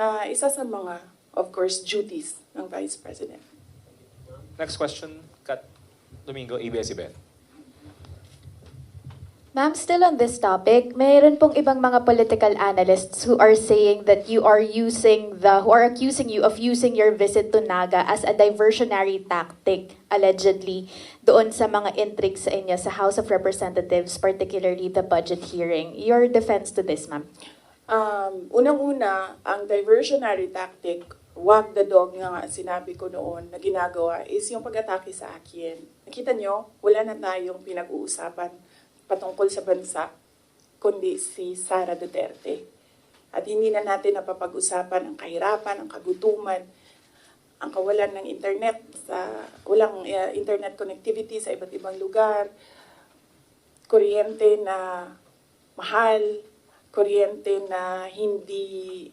na isa sa mga, of course, duties ng Vice President. Next question, Kat Domingo, ABS-CBN. Ma'am, still on this topic, mayroon pong ibang mga political analysts who are saying that you are using the, who are accusing you of using your visit to Naga as a diversionary tactic, allegedly, doon sa mga intrigues sa inyo sa House of Representatives, particularly the budget hearing. Your defense to this, ma'am? Um, Unang-una, ang diversionary tactic, wag the dog nga sinabi ko noon na ginagawa is yung pag-atake sa akin. Nakita nyo, wala na tayong pinag-uusapan patungkol sa bansa, kundi si Sara Duterte. At hindi na natin napapag-usapan ang kahirapan, ang kagutuman, ang kawalan ng internet, sa walang uh, internet connectivity sa iba't ibang lugar, kuryente na mahal, kuryente na hindi